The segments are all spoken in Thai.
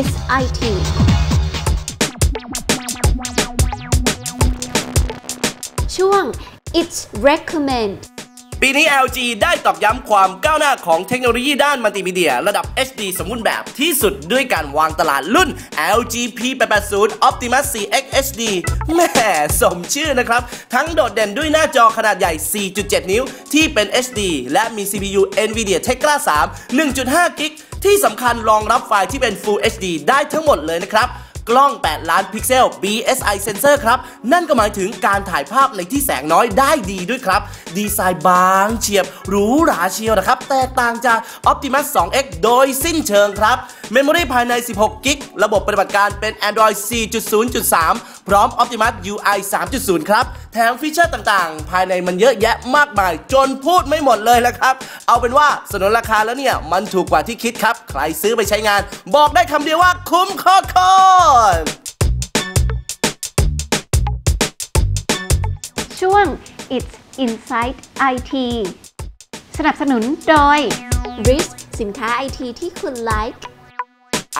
is IT ช่วง it's recommend ปีนี้ LG ได้ตอกย้ำความก้าวหน้าของเทคโนโลยีด้านมัลติมีเดีย ระดับ HD สมบูรณ์แบบที่สุดด้วยการวางตลาดรุ่น LG P880 Optimus 4X HD แม่สมชื่อนะครับ ทั้งโดดเด่นด้วยหน้าจอขนาดใหญ่ 4.7 นิ้ว ที่เป็น HD และมี CPU NVIDIA Tegra 3 1.5กิกที่สำคัญรองรับไฟล์ที่เป็น Full HD ได้ทั้งหมดเลยนะครับ กล้อง 8 ล้านพิกเซล BSI Sensor ครับ นั่นก็หมายถึงการถ่ายภาพในที่แสงน้อยได้ดีด้วยครับ ดีไซน์บางเฉียบหรูหราเชียวนะครับ แตกต่างจาก Optimus 2X โดยสิ้นเชิงครับเมมโมรีภายใน 16 กิก ระบบปฏิบัติการเป็น Android 4.0.3 พร้อม Optimus UI 3.0 ครับ แถมฟีเจอร์ต่างๆ ภายในมันเยอะแยะมากมาย จนพูดไม่หมดเลยละครับ เอาเป็นว่าสนนราคาแล้วเนี่ย มันถูกกว่าที่คิดครับ ใครซื้อไปใช้งาน บอกได้คำเดียวว่าคุ้มโคตรช่วง it's inside IT สนับสนุนโดย RIS สินค้า IT ที่คุณ like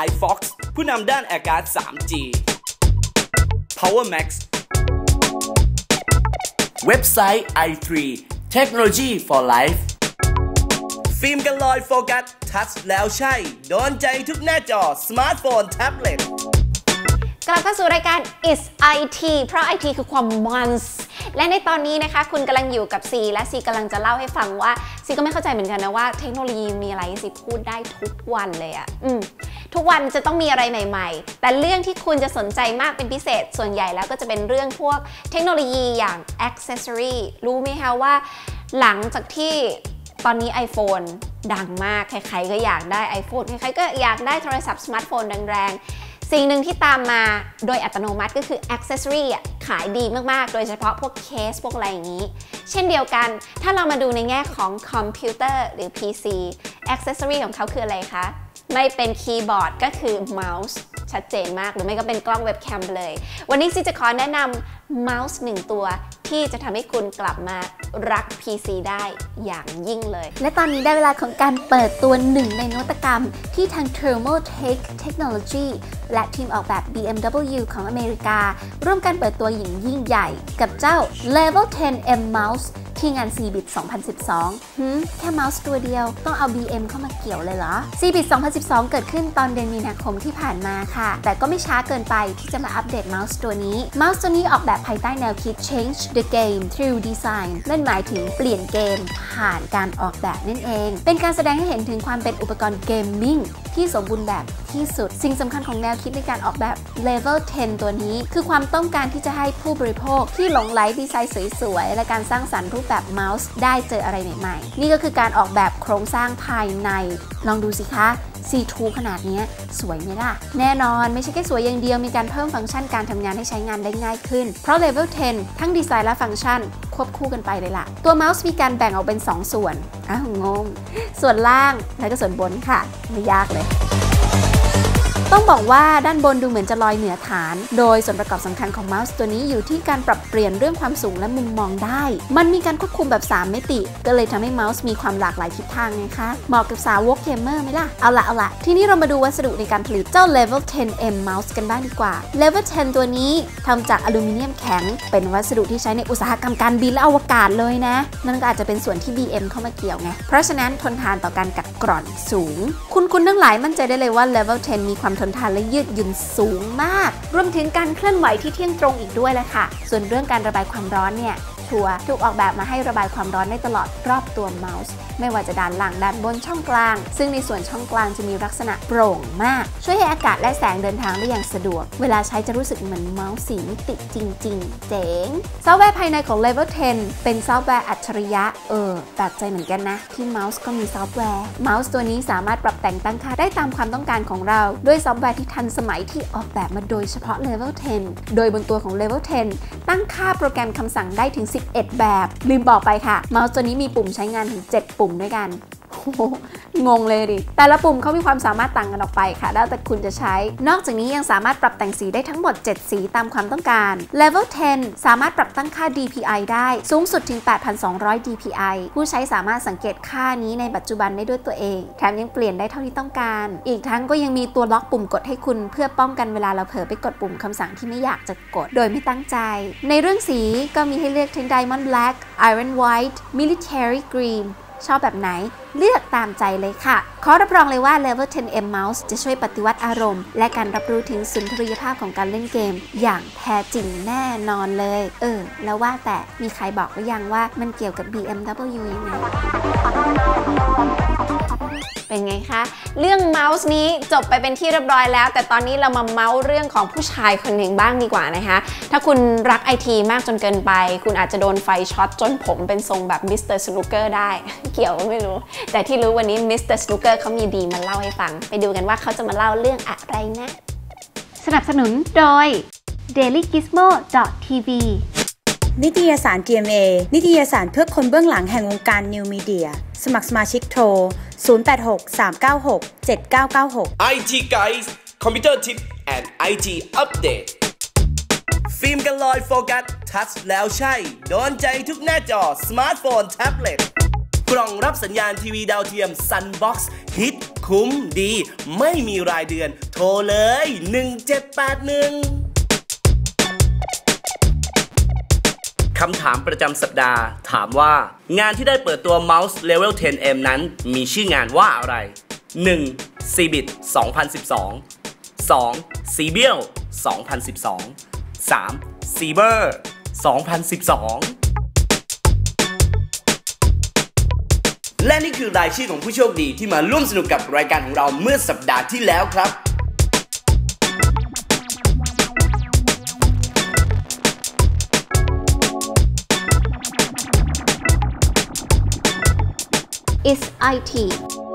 iFox ผู้นำด้านอากาศ 3G Power Max เว็บไซต์ i3 Technology for Life ฟิล์มกันลอยโฟกัส ทัชแล้วใช่ โดนใจทุกหน้าจอ สมาร์ทโฟน แท็บเล็ต กลับเข้าสู่รายการ is IT เพราะ IT คือความมันส์และในตอนนี้นะคะ คุณกำลังอยู่กับซีและซีกำลังจะเล่าให้ฟังว่าซีก็ไม่เข้าใจเหมือนกันนะว่าเทคโนโลยีมีอะไรซีพูดได้ทุกวันเลยอะอืมทุกวันจะต้องมีอะไรใหม่ ๆ แต่เรื่องที่คุณจะสนใจมากเป็นพิเศษ ส่วนใหญ่แล้วก็จะเป็นเรื่องพวกเทคโนโลยีอย่าง accessory รู้ไหมคะว่า หลังจากที่ตอนนี้ iPhone ดังมาก ใครๆก็อยากได้ iPhone ใครๆก็อยากได้โทรศัพท์สมาร์ทโฟนแรงๆ สิ่งหนึ่งที่ตามมาโดยอัตโนมัติก็คือ accessory อะขายดีมาก ๆ โดยเฉพาะพวกเคสพวกอะไรอย่างนี้ เช่นเดียวกัน ถ้าเรามาดูในแง่ของคอมพิวเตอร์หรือ PC accessory ของเขาคืออะไรคะ ไม่เป็นคีย์บอร์ดก็คือเมาส์ชัดเจนมาก หรือไม่ก็เป็นกล้องเว็บแคมเลย วันนี้ซีจะขอแนะนำเมาส์หนึ่งตัวที่จะทำให้คุณกลับมารัก PC ได้อย่างยิ่งเลย และตอนนี้ได้เวลาของการเปิดตัวหนึ่งในนวัตกรรม ที่ทาง Thermotech Technology และทีมออกแบบ BMW ของอเมริกา ร่วมกันเปิดตัวอย่างยิ่งใหญ่ กับเจ้า Level 10 M Mouse ที่งาน CBIT 2012หืมแค่เมาส์ตัวเดียวต้องเอา BM เข้ามาเกี่ยวเลยเหรอ CBIT 2012 เกิดขึ้นตอนเดือนมีนาคมที่ผ่านมาค่ะ แต่ก็ไม่ช้าเกินไปที่จะมาอัปเดตเมาส์ตัวนี้ เมาส์ตัวนี้ออกแบบภายใต้แนวคิด change the game through design และนั่นหมายถึงเปลี่ยนเกมผ่านการออกแบบนั่นเอง เป็นการแสดงให้เห็นถึงความเป็นอุปกรณ์เกมมิ่งที่สมบูรณ์แบบที่สุด สิ่งสำคัญของแนวคิดในการออกแบบ level 10 ตัวนี้ คือความต้องการที่จะให้ผู้บริโภคที่หลงไหลดีไซน์สวยๆ และการสร้างสรรค์รูปแบบเมาส์ได้เจออะไรใหม่ๆ นี่ก็คือการออกแบบโครงสร้างภายใน ลองดูสิคะ C2 ขนาดนี้สวยไหมล่ะ แน่นอนไม่ใช่แค่สวยอย่างเดียวมีการเพิ่มฟังก์ชันการทำงานให้ใช้งานได้ง่ายขึ้น เพราะ Level 10 ทั้งดีไซน์และฟังก์ชัน ควบคู่กันไปเลยล่ะ ตัวเมาส์มีการแบ่งออกเป็น 2 ส่วน อ้าวงง ส่วนล่างและก็ส่วนบนค่ะ ไม่ยากเลย ต้องบอกว่าด้านบนดูเหมือนจะลอยเหนือฐาน โดยส่วนประกอบสำคัญของเมาส์ตัวนี้อยู่ที่การปรับเปลี่ยนเรื่องความสูงและมุมมองได้ มันมีการควบคุมแบบ 3 มิติ ก็เลยทำให้เมาส์มีความหลากหลายทิศทางไงคะ เหมาะกับสาวกเกมเมอร์ไหมล่ะ เอาละเอาละทีนี้เรามาดูวัสดุในการผลิตเจ้า Level 10M Mouse กันบ้างดีกว่า Level 10 ตัวนี้ทำจากอลูมิเนียมแข็ง เป็นวัสดุที่ใช้ในอุตสาหกรรมการบินและอวกาศเลยนะ นั่นก็อาจจะเป็นส่วนที่ BM เข้ามาเกี่ยวไง เพราะฉะนั้นทนทานต่อการกัดกร่อนสูง คุณคุณทั้งหลายมั่นใจได้เลยว่า Level 10 มีความทนทานและยืดหยุ่นสูงมาก รวมถึงการเคลื่อนไหวที่เที่ยงตรงอีกด้วยแหละค่ะ ส่วนเรื่องการระบายความร้อนเนี่ย ชัว ถูกออกแบบมาให้ระบายความร้อนได้ตลอดรอบตัวเมาส์ ไม่ว่าจะด้านหลังด้านบนช่องกลาง ซึ่งในส่วนช่องกลางจะมีลักษณะโปร่งมาก ช่วยให้อากาศและแสงเดินทางได้อย่างสะดวก เวลาใช้จะรู้สึกเหมือนเมาส์สีมิติจริง ๆ เจ๋ง ซอฟต์แวร์ภายในของ Level 10 เป็นซอฟต์แวร์อัจฉริยะ เออแปลกใจเหมือนกันนะ ที่เมาส์ก็มีซอฟต์แวร์ เมาส์ตัวนี้สามารถปรับแต่งตั้งค่าได้ตามความต้องการของเรา ด้วยซอฟต์แวร์ที่ทันสมัยที่ออกแบบมาโดยเฉพาะ Level 10 โดยบนตัวของ Level 10 ตั้งค่าโปรแกรมคำสั่งได้ถึง11 แบบ ลืมบอกไปค่ะ เมาส์ตัวนี้มีปุ่มใช้งานถึง 7 ปุ่มด้วยกัน หงงเลยดิ แต่ละปุ่มเขามีความสามารถต่างกันออกไปค่ะ แล้วแต่คุณจะใช้ นอกจากนี้ยังสามารถปรับแต่งสีได้ทั้งหมด 7 สีตามความต้องการ Level 10 สามารถปรับตั้งค่า DPI ได้สูงสุดถึง 8,200 DPI ผู้ใช้สามารถสังเกตค่านี้ในปัจจุบันได้ด้วยตัวเอง แถมยังเปลี่ยนได้เท่าที่ต้องการ อีกทั้งก็ยังมีตัวล็อกปุ่มกดให้คุณ เพื่อป้องกันเวลาเราเผลอไปกดปุ่มคำสั่งที่ไม่อยากจะกด โดยไม่ตั้งใจ ในเรื่องสีก็มีให้เลือกทั้ง Diamond Black Iron White Military Green ชอบแบบไหนเลือกตามใจเลยค่ะ ขอรับรองเลยว่า Level 10M Mouse จะช่วยปฏิวัติอารมณ์ และการรับรู้ถึงสุนทรียภาพของการเล่นเกม อย่างแท้จริงแน่นอนเลย เออ แล้วว่าแต่มีใครบอกหรือยังว่ามันเกี่ยวกับ BMW ยังไง เป็นไงคะ เรื่องเมาส์นี้จบไปเป็นที่เรียบร้อยแล้ว แต่ตอนนี้เรามาเมาส์เรื่องของผู้ชายคนหนึ่งบ้างดีกว่านะคะ ถ้าคุณรักไอทีมากจนเกินไป คุณอาจจะโดนไฟช็อตจนผมเป็นทรงแบบมิสเตอร์สโนเกอร์ได้ เกี่ยวไม่รู้ แต่ที่รู้วันนี้มิสเตอร์สโนเกอร์เขามีดีมาเล่าให้ฟัง ไปดูกันว่าเขาจะมาเล่าเรื่องอะไรนะ สนับสนุนโดย dailygizmo.tv นิตยสาร GMA นิตยสารเพื่อคนเบื้องหลังแห่งวงการนิวมีเดีย สมัครสมาชิกโทร 0863967996 IT Guys Computer Tip and IT Update ฟิล์มกันลอยโฟกัส ทัชแล้วใช่ โดนใจทุกหน้าจอ สมาร์ทโฟน แท็บเล็ต กล่องรับสัญญาณทีวีดาวเทียม Sunbox ฮิต คุ้มดี ไม่มีรายเดือน โทรเลย 1781 คำถามประจำสัปดาห์ ถามว่า งานที่ได้เปิดตัวเมาส์ Level 10M นั้น มีชื่องานว่าอะไร 1. Cbit 2012 2. c b i l 2012 3. c b e r 2012และนี่คือรายชื่อของผู้โชคดีที่มาร่วมสนุกกับรายการของเราเมื่อสัปดาห์ที่แล้วครับ is IT